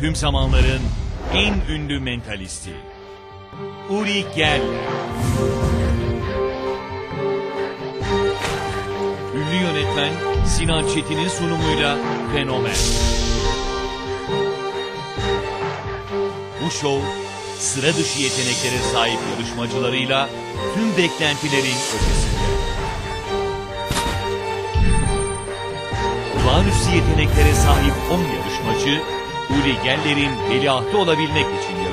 tüm zamanların en ünlü mentalisti. Uri Geller. Ünlü yönetmen Sinan Çetin'in sunumuyla Fenomen. Bu şov sıra dışı yeteneklere sahip yarışmacılarıyla tüm beklentilerin ötesinde. Olağanüstü yeteneklere sahip 10 yarışmacı Uri Geller'in veliahtı olabilmek için